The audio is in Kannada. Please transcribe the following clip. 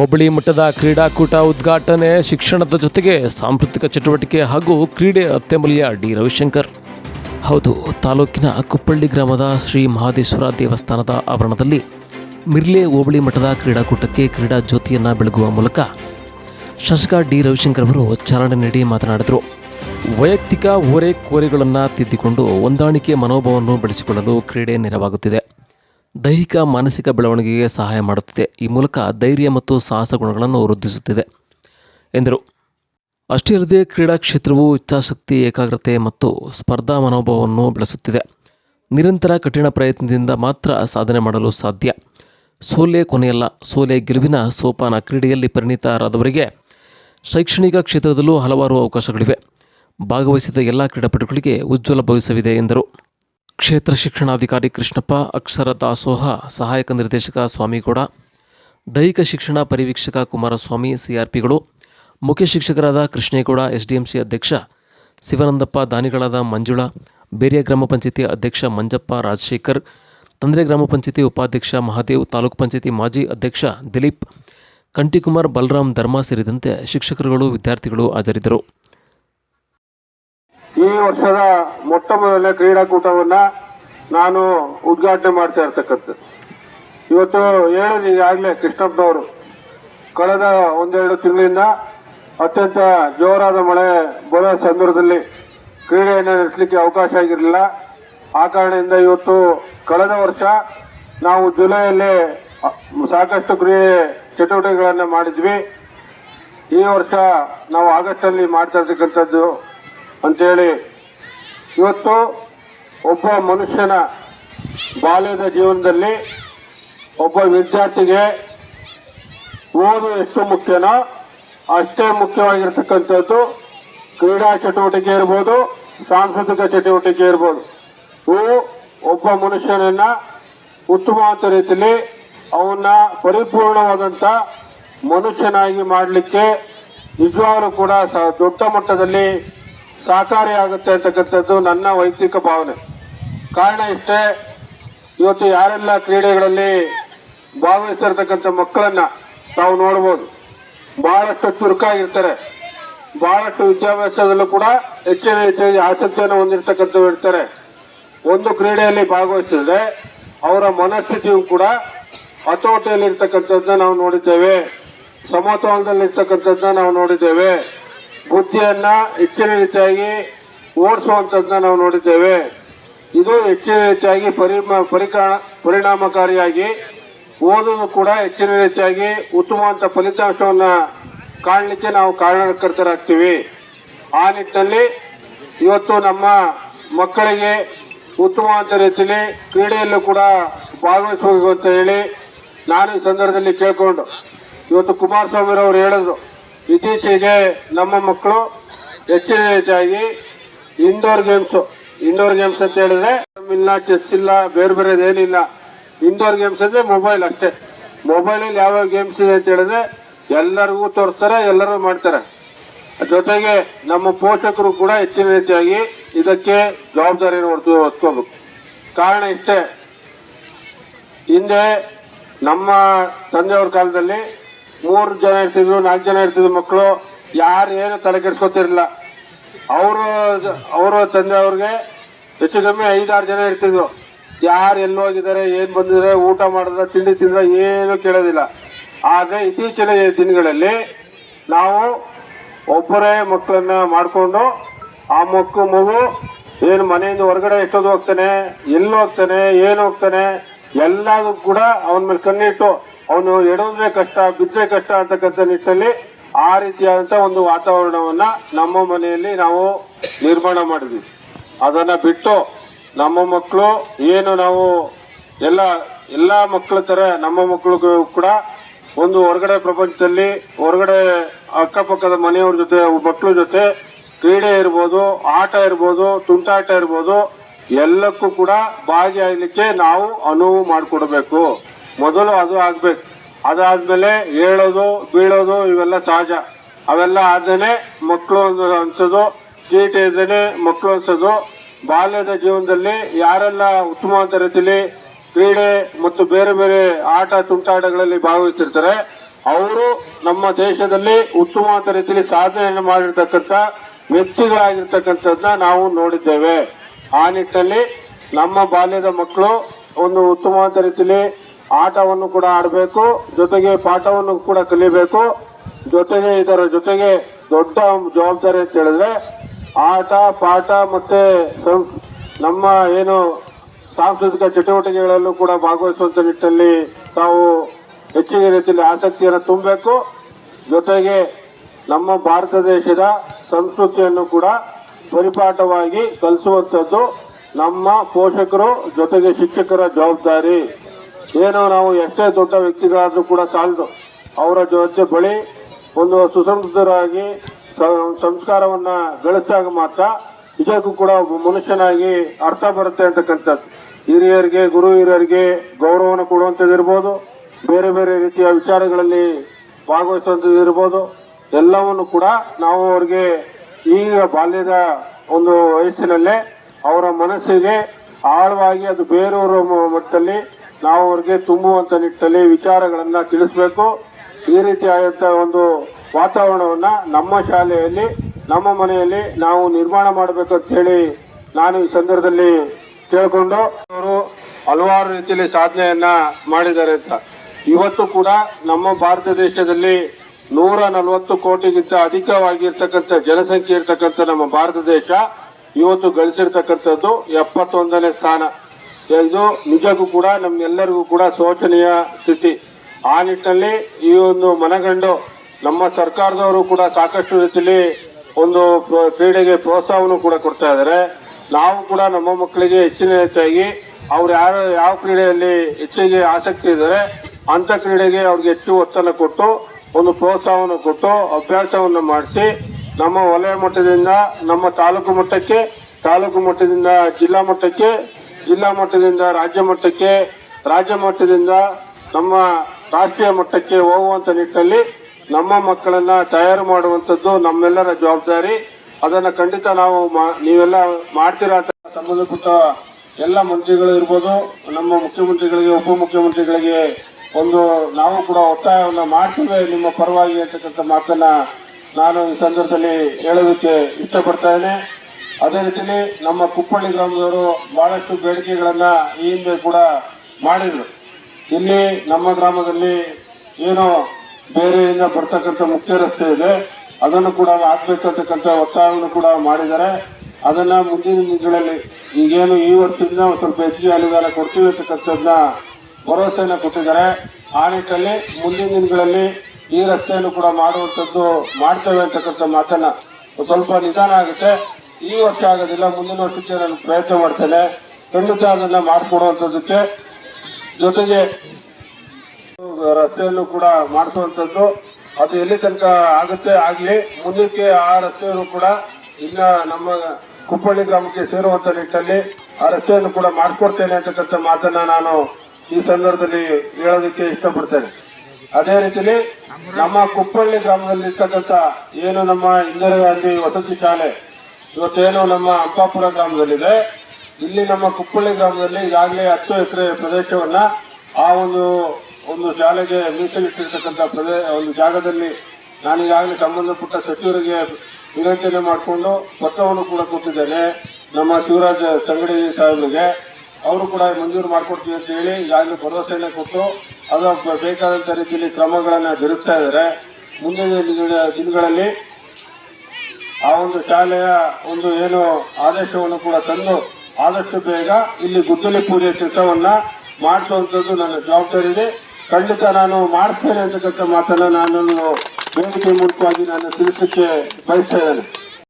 ಹೋಬಳಿ ಮಟ್ಟದ ಕ್ರೀಡಾಕೂಟ ಉದ್ಘಾಟನೆ ಶಿಕ್ಷಣದ ಜೊತೆಗೆ ಸಾಂಸ್ಕೃತಿಕ ಚಟುವಟಿಕೆ ಹಾಗೂ ಕ್ರೀಡೆ ಅತ್ಯಮೂಲ್ಯ ಡಿ ರವಿಶಂಕರ್. ಹೌದು, ತಾಲೂಕಿನ ಕುಪ್ಪಳ್ಳಿ ಗ್ರಾಮದ ಶ್ರೀ ಮಹಾದೇಶ್ವರ ದೇವಸ್ಥಾನದ ಆವರಣದಲ್ಲಿ ಮಿರ್ಲೆ ಹೋಬಳಿ ಮಠದ ಕ್ರೀಡಾಕೂಟಕ್ಕೆ ಕ್ರೀಡಾ ಜ್ಯೋತಿಯನ್ನು ಬೆಳಗುವ ಮೂಲಕ ಶಾಸಕ ಡಿ ರವಿಶಂಕರ್ ಅವರು ಚಾಲನೆ ನೀಡಿ ಮಾತನಾಡಿದರು. ವೈಯಕ್ತಿಕ ಓರೆ ಕೋರೆಗಳನ್ನು ತಿದ್ದಿಕೊಂಡು ಹೊಂದಾಣಿಕೆ ಮನೋಭಾವವನ್ನು ಬೆಳೆಸಿಕೊಳ್ಳಲು ಕ್ರೀಡೆ ನೆರವಾಗುತ್ತಿದೆ. ದೈಹಿಕ, ಮಾನಸಿಕ ಬೆಳವಣಿಗೆಗೆ ಸಹಾಯ ಮಾಡುತ್ತಿದೆ. ಈ ಮೂಲಕ ಧೈರ್ಯ ಮತ್ತು ಸಾಹಸ ಗುಣಗಳನ್ನು ವೃದ್ಧಿಸುತ್ತಿದೆ ಎಂದರು. ಅಷ್ಟೇ ಅಲ್ಲದೆ ಕ್ರೀಡಾ ಕ್ಷೇತ್ರವು ಇಚ್ಛಾಶಕ್ತಿ, ಏಕಾಗ್ರತೆ ಮತ್ತು ಸ್ಪರ್ಧಾ ಮನೋಭಾವವನ್ನು ಬೆಳೆಸುತ್ತಿದೆ. ನಿರಂತರ ಕಠಿಣ ಪ್ರಯತ್ನದಿಂದ ಮಾತ್ರ ಸಾಧನೆ ಮಾಡಲು ಸಾಧ್ಯ. ಸೋಲೆ ಕೊನೆಯಲ್ಲ. ಸೋಲೆ ಗೆಲುವಿನ ಸೋಪಾನ ಕ್ರೀಡೆಯಲ್ಲಿ ಪರಿಣಿತರಾದವರಿಗೆ ಶೈಕ್ಷಣಿಕ ಕ್ಷೇತ್ರದಲ್ಲೂ ಹಲವಾರು ಅವಕಾಶಗಳಿವೆ. ಭಾಗವಹಿಸಿದ ಎಲ್ಲ ಕ್ರೀಡಾಪಟುಗಳಿಗೆ ಉಜ್ವಲ ಭವಿಷ್ಯವಿದೆ ಎಂದರು. ಕ್ಷೇತ್ರ ಶಿಕ್ಷಣಾಧಿಕಾರಿ ಕೃಷ್ಣಪ್ಪ ಅಕ್ಷರ ದಾಸೋಹ ಸಹಾಯಕ ನಿರ್ದೇಶಕ ಸ್ವಾಮಿಗೌಡ, ದೈಹಿಕ ಶಿಕ್ಷಣ ಪರಿವೀಕ್ಷಕ ಕುಮಾರಸ್ವಾಮಿ, ಸಿಆರ್ಪಿಗಳು, ಮುಖ್ಯ ಶಿಕ್ಷಕರಾದ ಕೃಷ್ಣೇಗೌಡ, ಎಸ್ಡಿಎಂಸಿ ಅಧ್ಯಕ್ಷ ಶಿವಾನಂದಪ್ಪ, ದಾನಿಗಳಾದ ಮಂಜುಳಾ, ಬೇರಿಯ ಗ್ರಾಮ ಪಂಚಾಯಿತಿ ಅಧ್ಯಕ್ಷ ಮಂಜಪ್ಪ, ರಾಜಶೇಖರ್, ತಂದ್ರೆ ಗ್ರಾಮ ಪಂಚಾಯಿತಿ ಉಪಾಧ್ಯಕ್ಷ ಮಹಾದೇವ್, ತಾಲೂಕು ಪಂಚಾಯತಿ ಮಾಜಿ ಅಧ್ಯಕ್ಷ ದಿಲೀಪ್, ಕಂಟಿಕುಮಾರ್, ಬಲರಾಮ್ ಧರ್ಮ ಸೇರಿದಂತೆ ಶಿಕ್ಷಕರುಗಳು, ವಿದ್ಯಾರ್ಥಿಗಳು ಹಾಜರಿದ್ದರು. ಈ ವರ್ಷದ ಮೊಟ್ಟ ಮೊದಲನೇ ಕ್ರೀಡಾಕೂಟವನ್ನ ನಾನು ಉದ್ಘಾಟನೆ ಮಾಡ್ತಾ ಇರ್ತಕ್ಕಂಥದ್ದು. ಇವತ್ತು ಹೇಳಿದ ಈಗಾಗಲೇ ಕೃಷ್ಣಪ್ಪನವರು. ಕಳೆದ ಒಂದೆರಡು ತಿಂಗಳಿಂದ ಅತ್ಯಂತ ಜೋರಾದ ಮಳೆ, ಬರೋ ಸಂದರ್ಭದಲ್ಲಿ ಕ್ರೀಡೆಯನ್ನು ನಡೆಸಲಿಕ್ಕೆ ಅವಕಾಶ ಆಗಿರಲಿಲ್ಲ. ಆ ಕಾರಣದಿಂದ ಇವತ್ತು ಕಳೆದ ವರ್ಷ ನಾವು ಜುಲೈಯಲ್ಲಿ ಸಾಕಷ್ಟು ಕ್ರೀಡೆ ಚಟುವಟಿಕೆಗಳನ್ನು ಮಾಡಿದ್ವಿ. ಈ ವರ್ಷ ನಾವು ಆಗಸ್ಟಲ್ಲಿ ಮಾಡ್ತಾ ಇರ್ತಕ್ಕಂಥದ್ದು ಅಂತೇಳಿ ಇವತ್ತು ಒಬ್ಬ ಮನುಷ್ಯನ ಬಾಲ್ಯದ ಜೀವನದಲ್ಲಿ ಒಬ್ಬ ವಿದ್ಯಾರ್ಥಿಗೆ ಓದು ಎಷ್ಟು ಮುಖ್ಯನೋ ಅಷ್ಟೇ ಮುಖ್ಯವಾಗಿರ್ತಕ್ಕಂಥದ್ದು ಕ್ರೀಡಾ ಚಟುವಟಿಕೆ ಇರ್ಬೋದು, ಸಾಂಸ್ಕೃತಿಕ ಚಟುವಟಿಕೆ ಇರ್ಬೋದು. ಇವು ಒಬ್ಬ ಮನುಷ್ಯನನ್ನ ಉತ್ತಮವಾದ ರೀತಿಯಲ್ಲಿ ಅವನ್ನ ಪರಿಪೂರ್ಣವಾದಂಥ ಮನುಷ್ಯನಾಗಿ ಮಾಡಲಿಕ್ಕೆ ನಿಜವಾಗಲೂ ಕೂಡ ದೊಡ್ಡ ಮಟ್ಟದಲ್ಲಿ ಸಹಕಾರಿಯಾಗುತ್ತೆ ಅಂತಕ್ಕಂಥದ್ದು ನನ್ನ ವೈಯಕ್ತಿಕ ಭಾವನೆ. ಕಾರಣ ಇಷ್ಟೇ, ಇವತ್ತು ಯಾರೆಲ್ಲ ಕ್ರೀಡೆಗಳಲ್ಲಿ ಭಾಗವಹಿಸಿರ್ತಕ್ಕಂಥ ಮಕ್ಕಳನ್ನ ನಾವು ನೋಡ್ಬೋದು. ಬಹಳಷ್ಟು ಚುರುಕಾಗಿರ್ತಾರೆ. ಬಹಳಷ್ಟು ವಿದ್ಯಾಭ್ಯಾಸದಲ್ಲೂ ಕೂಡ ಹೆಚ್ಚಿನ ಹೆಚ್ಚಿನ ಆಸಕ್ತಿಯನ್ನು ಹೊಂದಿರತಕ್ಕಂಥವ್ರು ಇರ್ತಾರೆ. ಒಂದು ಕ್ರೀಡೆಯಲ್ಲಿ ಭಾಗವಹಿಸಿದ್ರೆ ಅವರ ಮನಸ್ಥಿತಿಯು ಕೂಡ ಹತೋಟಿಯಲ್ಲಿ ಇರ್ತಕ್ಕಂಥದ್ದನ್ನ ನಾವು ನೋಡಿದ್ದೇವೆ. ಸಮತೋಲನದಲ್ಲಿ ಇರ್ತಕ್ಕಂಥದ್ದನ್ನ ನಾವು ನೋಡಿದ್ದೇವೆ. ಬುದ್ಧಿಯನ್ನ ಹೆಚ್ಚಿನ ರೀತಿಯಾಗಿ ಓಡಿಸುವಂತದ್ದನ್ನ ನಾವು ನೋಡಿದ್ದೇವೆ. ಇದು ಹೆಚ್ಚಿನ ರೀತಿಯಾಗಿ ಪರಿಮ ಪರಿಕಾ, ಪರಿಣಾಮಕಾರಿಯಾಗಿ ಓದೋದು ಕೂಡ ಹೆಚ್ಚಿನ ರೀತಿಯಾಗಿ ಉತ್ತಮವಂತ ಫಲಿತಾಂಶವನ್ನ ಕಾಣಲಿಕ್ಕೆ ನಾವು ಕಾರಣಕರ್ತರಾಗ್ತೀವಿ. ಆ ನಿಟ್ಟಿನಲ್ಲಿ ಇವತ್ತು ನಮ್ಮ ಮಕ್ಕಳಿಗೆ ಉತ್ತಮವಾದ ರೀತಿಯಲ್ಲಿ ಕ್ರೀಡೆಯಲ್ಲೂ ಕೂಡ ಭಾಗವಹಿಸಬೇಕು ಅಂತ ಹೇಳಿ ನಾನು ಈ ಸಂದರ್ಭದಲ್ಲಿ ಕೇಳಿಕೊಂಡು ಇವತ್ತು ಕುಮಾರಸ್ವಾಮಿ ಅವರು ಹೇಳಿದ್ರು. ಇತ್ತೀಚೆಗೆ ನಮ್ಮ ಮಕ್ಕಳು ಹೆಚ್ಚಿನ ಹೆಚ್ಚಾಗಿ ಇಂಡೋರ್ ಗೇಮ್ಸು ಇಂಡೋರ್ ಗೇಮ್ಸ್ ಅಂತ ಹೇಳಿದ್ರೆ ಇಲ್ಲ ಚೆಸ್ ಇಲ್ಲ, ಬೇರೆ ಬೇರೆ ಏನಿಲ್ಲ. ಇಂಡೋರ್ ಗೇಮ್ಸ್ ಅಂದ್ರೆ ಮೊಬೈಲ್ ಅಷ್ಟೇ. ಮೊಬೈಲಲ್ಲಿ ಯಾವ್ಯಾವ ಗೇಮ್ಸ್ ಇದೆ ಅಂತ ಹೇಳಿದ್ರೆ ಎಲ್ಲರಿಗೂ ತೋರಿಸ್ತಾರೆ, ಎಲ್ಲರೂ ಮಾಡ್ತಾರೆ. ಜೊತೆಗೆ ನಮ್ಮ ಪೋಷಕರು ಕೂಡ ಹೆಚ್ಚಿನ ಹೆಚ್ಚಾಗಿ ಇದಕ್ಕೆ ಜವಾಬ್ದಾರಿಯನ್ನು ಹೊತ್ತು ಹೊತ್ಕೋಬೇಕು. ಕಾರಣ ಇಷ್ಟೇ. ಹಿಂದೆ ನಮ್ಮ ತಂದೆಯವ್ರ ಕಾಲದಲ್ಲಿ ಮೂರು ಜನ ಇರ್ತಿದ್ರು, ನಾಲ್ಕು ಜನ ಇರ್ತಿದ್ರು ಮಕ್ಕಳು, ಯಾರು ಏನು ತಲೆ ಕೆಡ್ಸ್ಕೊತಿರ್ಲಿಲ್ಲ ಅವರು ಅವರು ತಂದೆ ಅವ್ರಿಗೆ ಹೆಚ್ಚು ಕಮ್ಮಿ ಐದಾರು ಜನ ಇರ್ತಿದ್ರು. ಯಾರು ಎಲ್ಲಿ ಹೋಗಿದ್ದಾರೆ ಏನು ಬಂದಿದ್ದಾರೆ ಊಟ ಮಾಡಿದ್ರೆ, ತಿಂಡಿ ತಿಂದ್ರೆ ಏನು ಕೇಳೋದಿಲ್ಲ. ಆದರೆ ಇತ್ತೀಚಿನ ದಿನಗಳಲ್ಲಿ ನಾವು ಒಬ್ಬರೇ ಮಕ್ಕಳನ್ನ ಮಾಡಿಕೊಂಡು ಆ ಮಕ್ಕಳು ಮಗು ಏನು ಮನೆಯಿಂದ ಹೊರಗಡೆ ಎಷ್ಟೋದು ಹೋಗ್ತಾನೆ, ಎಲ್ಲಿ ಹೋಗ್ತಾನೆ, ಏನು ಹೋಗ್ತಾನೆ ಎಲ್ಲದೂ ಕೂಡ ಅವನ ಮೇಲೆ ಕಣ್ಣಿಟ್ಟು ಅವನು ಎಡೋದ್ರೆ ಕಷ್ಟ ಬಿದ್ದರೆ ಕಷ್ಟ ಅಂತಕ್ಕಂಥ ನಿಟ್ಟಿನಲ್ಲಿ ಆ ರೀತಿಯಾದಂಥ ಒಂದು ವಾತಾವರಣವನ್ನ ನಮ್ಮ ಮನೆಯಲ್ಲಿ ನಾವು ನಿರ್ಮಾಣ ಮಾಡಿದ್ವಿ. ಅದನ್ನ ಬಿಟ್ಟು ನಮ್ಮ ಮಕ್ಕಳು ಏನು ನಾವು ಎಲ್ಲ ಎಲ್ಲ ಮಕ್ಕಳ ತರ ನಮ್ಮ ಮಕ್ಕಳಿಗೂ ಕೂಡ ಒಂದು ಹೊರಗಡೆ ಪ್ರಪಂಚದಲ್ಲಿ, ಹೊರಗಡೆ ಅಕ್ಕಪಕ್ಕದ ಮನೆಯವ್ರ ಜೊತೆ, ಮಕ್ಕಳ ಜೊತೆ ಕ್ರೀಡೆ ಇರ್ಬೋದು, ಆಟ ಇರ್ಬೋದು, ತುಂಟಾಟ ಇರ್ಬೋದು, ಎಲ್ಲಕ್ಕೂ ಕೂಡ ಭಾಗಿಯಾಗಲಿಕ್ಕೆ ನಾವು ಅನುವು ಮಾಡಿಕೊಡ್ಬೇಕು. ಮೊದಲು ಅದು ಆಗ್ಬೇಕು. ಅದಾದ್ಮೇಲೆ ಹೇಳೋದು, ಬೀಳೋದು ಇವೆಲ್ಲ ಸಹಜ. ಅವೆಲ್ಲ ಆದ್ರೆ ಮಕ್ಕಳು ಅನ್ಸೋದು ಚೀಟ ಇದ್ದೇನೆ ಮಕ್ಕಳು ಅನ್ಸೋದು ಬಾಲ್ಯದ ಜೀವನದಲ್ಲಿ ಯಾರೆಲ್ಲ ಉತ್ತಮವಾದ ರೀತಿಯಲ್ಲಿ ಕ್ರೀಡೆ ಮತ್ತು ಬೇರೆ ಬೇರೆ ಆಟ ತುಂಟಾಟಗಳಲ್ಲಿ ಭಾಗವಹಿಸಿರ್ತಾರೆ, ಅವರು ನಮ್ಮ ದೇಶದಲ್ಲಿ ಉತ್ತಮವಾದ ರೀತಿಯಲ್ಲಿ ಸಾಧನೆಯನ್ನು ಮಾಡಿರ್ತಕ್ಕಂಥ ವ್ಯಕ್ತಿಗಳಾಗಿರ್ತಕ್ಕಂಥದ್ದನ್ನ ನಾವು ನೋಡಿದ್ದೇವೆ. ಆ ನಿಟ್ಟಿನಲ್ಲಿ ನಮ್ಮ ಬಾಲ್ಯದ ಮಕ್ಕಳು ಒಂದು ಉತ್ತಮವಾದ ರೀತಿಯಲ್ಲಿ ಆಟವನ್ನು ಕೂಡ ಆಡಬೇಕು, ಜೊತೆಗೆ ಪಾಠವನ್ನು ಕೂಡ ಕಲಿಬೇಕು. ಜೊತೆಗೆ ಇದರ ಜೊತೆಗೆ ದೊಡ್ಡ ಜವಾಬ್ದಾರಿ ಅಂತ ಹೇಳಿದ್ರೆ, ಆಟ, ಪಾಠ ಮತ್ತೆ ನಮ್ಮ ಏನು ಸಾಂಸ್ಕೃತಿಕ ಚಟುವಟಿಕೆಗಳಲ್ಲೂ ಕೂಡ ಭಾಗವಹಿಸುವಂತ ನಿಟ್ಟಿನಲ್ಲಿ ತಾವು ಹೆಚ್ಚಿನ ರೀತಿಯಲ್ಲಿ ಆಸಕ್ತಿಯನ್ನು ತುಂಬಬೇಕು. ಜೊತೆಗೆ ನಮ್ಮ ಭಾರತ ದೇಶದ ಸಂಸ್ಕೃತಿಯನ್ನು ಕೂಡ ಪರಿಪಾಠವಾಗಿ ಕಲಿಸುವಂಥದ್ದು ನಮ್ಮ ಪೋಷಕರು, ಜೊತೆಗೆ ಶಿಕ್ಷಕರ ಜವಾಬ್ದಾರಿ. ಏನು ನಾವು ಎಷ್ಟೇ ದೊಡ್ಡ ವ್ಯಕ್ತಿಗಳಾದರೂ ಕೂಡ ಸಾಲದು. ಅವರ ಜೊತೆ ಬಳಿ, ಒಂದು ಸುಸಂಸ್ಕೃತರಾಗಿ ಸಂಸ್ಕಾರವನ್ನ ಗಳಿಸಿದಾಗ ಮಾತ್ರ ನಿಜಕ್ಕೂ ಕೂಡ ಒಬ್ಬ ಮನುಷ್ಯನಾಗಿ ಅರ್ಥ ಬರುತ್ತೆ ಅಂತಕ್ಕಂಥದ್ದು. ಹಿರಿಯರಿಗೆ, ಗುರು ಹಿರಿಯರಿಗೆ ಗೌರವವನ್ನು ಕೊಡುವಂಥದ್ದು ಇರ್ಬೋದು. ಬೇರೆ ಬೇರೆ ರೀತಿಯ ವಿಚಾರಗಳಲ್ಲಿ ಭಾಗವಹಿಸುವಂಥದ್ದು ಇರ್ಬೋದು. ಎಲ್ಲವನ್ನು ಕೂಡ ನಾವು ಅವ್ರಿಗೆ ಈಗ ಬಾಲ್ಯದ ಒಂದು ವಯಸ್ಸಿನಲ್ಲೇ ಅವರ ಮನಸ್ಸಿಗೆ ಆಳವಾಗಿ ಅದು ಬೇರೆಯವರ ಮ- ಮಟ್ಟದಲ್ಲಿ ನಾವು ಅವ್ರಿಗೆ ತುಂಬುವಂತ ನಿಟ್ಟಲ್ಲಿ ವಿಚಾರಗಳನ್ನ ತಿಳಿಸ್ಬೇಕು. ಈ ರೀತಿಯಾದಂಥ ಒಂದು ವಾತಾವರಣವನ್ನ ನಮ್ಮ ಶಾಲೆಯಲ್ಲಿ, ನಮ್ಮ ಮನೆಯಲ್ಲಿ ನಾವು ನಿರ್ಮಾಣ ಮಾಡಬೇಕು ಅಂತ ಹೇಳಿ ನಾನು ಈ ಸಂದರ್ಭದಲ್ಲಿ ಕೇಳಿಕೊಂಡು ಅವರು ಹಲವಾರು ರೀತಿಯಲ್ಲಿ ಸಾಧನೆಯನ್ನ ಮಾಡಿದ್ದಾರೆ ಅಂತ. ಇವತ್ತು ಕೂಡ ನಮ್ಮ ಭಾರತ ದೇಶದಲ್ಲಿ ನೂರ ನಲವತ್ತು ಕೋಟಿಗಿಂತ ಅಧಿಕವಾಗಿರ್ತಕ್ಕಂಥ ಜನಸಂಖ್ಯೆ ಇರ್ತಕ್ಕಂಥ ನಮ್ಮ ಭಾರತ ದೇಶ ಇವತ್ತು ಗಳಿಸಿರ್ತಕ್ಕಂಥದ್ದು ಎಪ್ಪತ್ತೊಂದನೇ ಸ್ಥಾನ. ಇದು ನಿಜಕ್ಕೂ ಕೂಡ ನಮ್ಮೆಲ್ಲರಿಗೂ ಕೂಡ ಶೋಚನೀಯ ಸ್ಥಿತಿ. ಆ ನಿಟ್ಟಿನಲ್ಲಿ ಈ ಒಂದು ಮನಗಂಡು ನಮ್ಮ ಸರ್ಕಾರದವರು ಕೂಡ ಸಾಕಷ್ಟು ರೀತಿಯಲ್ಲಿ ಒಂದು ಕ್ರೀಡೆಗೆ ಪ್ರೋತ್ಸಾಹವನ್ನು ಕೂಡ ಕೊಡ್ತಾ ಇದ್ದಾರೆ. ನಾವು ಕೂಡ ನಮ್ಮ ಮಕ್ಕಳಿಗೆ ಹೆಚ್ಚಿನ ಹೆಚ್ಚಾಗಿ ಅವ್ರು ಯಾರು ಯಾವ ಕ್ರೀಡೆಯಲ್ಲಿ ಹೆಚ್ಚಿಗೆ ಆಸಕ್ತಿ ಇದ್ದಾರೆ ಅಂಥ ಕ್ರೀಡೆಗೆ ಅವ್ರಿಗೆ ಹೆಚ್ಚು ಒತ್ತನ್ನು ಕೊಟ್ಟು ಒಂದು ಪ್ರೋತ್ಸಾಹವನ್ನು ಕೊಟ್ಟು ಅಭ್ಯಾಸವನ್ನು ಮಾಡಿಸಿ ನಮ್ಮ ವಲಯ ಮಟ್ಟದಿಂದ ನಮ್ಮ ತಾಲೂಕು ಮಟ್ಟಕ್ಕೆ, ತಾಲೂಕು ಮಟ್ಟದಿಂದ ಜಿಲ್ಲಾ ಮಟ್ಟಕ್ಕೆ ಜಿಲ್ಲಾ ಮಟ್ಟದಿಂದ ರಾಜ್ಯ ಮಟ್ಟಕ್ಕೆ, ರಾಜ್ಯ ಮಟ್ಟದಿಂದ ನಮ್ಮ ರಾಷ್ಟ್ರೀಯ ಮಟ್ಟಕ್ಕೆ ಹೋಗುವಂತ ನಿಟ್ಟಿನಲ್ಲಿ ನಮ್ಮ ಮಕ್ಕಳನ್ನ ತಯಾರು ಮಾಡುವಂಥದ್ದು ನಮ್ಮೆಲ್ಲರ ಜವಾಬ್ದಾರಿ. ಅದನ್ನ ಖಂಡಿತ ನಾವು ನೀವೆಲ್ಲ ಮಾಡ್ತೀರಾ ಅಂತ ಸಂಬಂಧಪಟ್ಟ ಎಲ್ಲ ಮಂತ್ರಿಗಳು ಇರ್ಬೋದು, ನಮ್ಮ ಮುಖ್ಯಮಂತ್ರಿಗಳಿಗೆ, ಉಪಮುಖ್ಯಮಂತ್ರಿಗಳಿಗೆ ಒಂದು ನಾವು ಕೂಡ ಒತ್ತಾಯವನ್ನ ಮಾಡ್ತೇವೆ. ನಿಮ್ಮ ಪರವಾಗಿ ಅಂತಕ್ಕಂಥ ಮಾತನ್ನ ನಾನು ಈ ಸಂದರ್ಭದಲ್ಲಿ ಹೇಳೋದಕ್ಕೆ ಇಷ್ಟಪಡ್ತಾ ಅದೇ ರೀತಿಯಲ್ಲಿ ನಮ್ಮ ಕುಪ್ಪಳ್ಳಿ ಗ್ರಾಮದವರು ಬಹಳಷ್ಟು ಬೇಡಿಕೆಗಳನ್ನ ಈ ಹಿಂದೆ ಕೂಡ ಮಾಡಿದ್ರು. ಇಲ್ಲಿ ನಮ್ಮ ಗ್ರಾಮದಲ್ಲಿ ಏನು ಬೇರೆಯಿಂದ ಬರ್ತಕ್ಕಂಥ ಮುಖ್ಯ ರಸ್ತೆ ಇದೆ. ಅದನ್ನು ಕೂಡ ಹಾಕ್ಬೇಕಂತಕ್ಕಂಥ ಒತ್ತಾಯವನ್ನು ಕೂಡ ಮಾಡಿದ್ದಾರೆ. ಅದನ್ನ ಮುಂದಿನ ದಿನಗಳಲ್ಲಿ ಈಗೇನು ಈ ವರ್ಷದಿಂದ ಸ್ವಲ್ಪ ಹೆಚ್ಚಿಗೆ ಅನುದಾನ ಕೊಡ್ತೀವಿ ಅಂತಕ್ಕಂಥದ್ದನ್ನ ಭರವಸೆಯನ್ನು ಕೊಟ್ಟಿದ್ದಾರೆ. ಆ ನಿಟ್ಟಿನಲ್ಲಿ ಮುಂದಿನ ದಿನಗಳಲ್ಲಿ ಈ ರಸ್ತೆಯನ್ನು ಕೂಡ ಮಾಡುವಂಥದ್ದು ಮಾಡ್ತೇವೆ ಅಂತಕ್ಕಂಥ ಮಾತನ್ನ ಸ್ವಲ್ಪ ನಿಧಾನ ಆಗುತ್ತೆ. ಈ ವರ್ಷ ಆಗೋದಿಲ್ಲ, ಮುಂದಿನ ವರ್ಷಕ್ಕೆ ನಾನು ಪ್ರಯತ್ನ ಮಾಡ್ತೇನೆ. ಖಂಡಿತ ಅದನ್ನ ಮಾಡಿಕೊಡುವಂಥದ್ದಕ್ಕೆ ಜೊತೆಗೆ ರಸ್ತೆಯನ್ನು ಕೂಡ ಮಾಡಿಸುವಂಥದ್ದು ಅದು ಎಲ್ಲಿ ತನಕ ಆಗುತ್ತೆ ಆಗಲಿ, ಮುಂದಕ್ಕೆ ಆ ರಸ್ತೆಯನ್ನು ಕೂಡ ಇನ್ನ ನಮ್ಮ ಕುಪ್ಪಳ್ಳಿ ಗ್ರಾಮಕ್ಕೆ ಸೇರುವಂತ ನಿಟ್ಟಲ್ಲಿ ಆ ರಸ್ತೆಯನ್ನು ಕೂಡ ಮಾಡಿಕೊಡ್ತೇನೆ ಅಂತಕ್ಕಂಥ ಮಾತನ್ನ ನಾನು ಈ ಸಂದರ್ಭದಲ್ಲಿ ಹೇಳೋದಕ್ಕೆ ಇಷ್ಟಪಡ್ತೇನೆ. ಅದೇ ರೀತಿಯಲ್ಲಿ ನಮ್ಮ ಕುಪ್ಪಳ್ಳಿ ಗ್ರಾಮದಲ್ಲಿ ಇರ್ತಕ್ಕಂಥ ಏನು ನಮ್ಮ ಇಂದಿರಾ ಗಾಂಧಿ ವಸತಿ ಶಾಲೆ ಇವತ್ತೇನು ನಮ್ಮ ಅಂಪಾಪುರ ಗ್ರಾಮದಲ್ಲಿದೆ. ಇಲ್ಲಿ ನಮ್ಮ ಕುಪ್ಪಳ್ಳಿ ಗ್ರಾಮದಲ್ಲಿ ಈಗಾಗಲೇ ಹತ್ತು ಎಕರೆ ಪ್ರದೇಶವನ್ನ ಆ ಒಂದು ಒಂದು ಶಾಲೆಗೆ ಮೀಸಲಿಟ್ಟಿರ್ತಕ್ಕಂಥ ಪ್ರದೇ, ಒಂದು ಜಾಗದಲ್ಲಿ ನಾನು ಈಗಾಗಲೇ ಸಂಬಂಧಪಟ್ಟ ಸಚಿವರಿಗೆ ವಿನಂತಿಯನ್ನು ಮಾಡಿಕೊಂಡು ಪತ್ರವನ್ನು ಕೂಡ ಕೊಟ್ಟಿದ್ದೇನೆ ನಮ್ಮ ಶಿವರಾಜ ತಂಗಡಿ ಸಾಹೇಬರಿಗೆ. ಅವರು ಕೂಡ ಮಂಜೂರು ಮಾಡಿಕೊಡ್ತೀವಿ ಅಂತ ಹೇಳಿ ಈಗಾಗಲೇ ಭರವಸೆಯನ್ನು ಕೊಟ್ಟು ಅದು ಬೇಕಾದಂಥ ರೀತಿಯಲ್ಲಿ ಕ್ರಮಗಳನ್ನು ಜರುಗಿಸ್ತಾ ಇದ್ದಾರೆ. ಮುಂದಿನ ದಿನಗಳಲ್ಲಿ ಆ ಒಂದು ಶಾಲೆಯ ಒಂದು ಏನು ಆದೇಶವನ್ನು ಕೂಡ ತಂದು ಆದಷ್ಟು ಬೇಗ ಇಲ್ಲಿ ಗುದ್ದಲಿ ಪೂಜೆ ಚಿತ್ರವನ್ನ ಮಾಡಿಸುವಂಥದ್ದು ನನ್ನ ಜವಾಬ್ದಾರಿ ಇದೆ. ಖಂಡಿತ ನಾನು ಮಾಡ್ತೇನೆ ಅಂತಕ್ಕಂಥ ಮಾತನ್ನ ನಾನು ಬೇಡಿಕೆ ಮೂಲಕವಾಗಿ ನಾನು ತಿಳಿಸಕ್ಕೆ ಬಯಸ್ತಾ ಇದ್ದೇನೆ.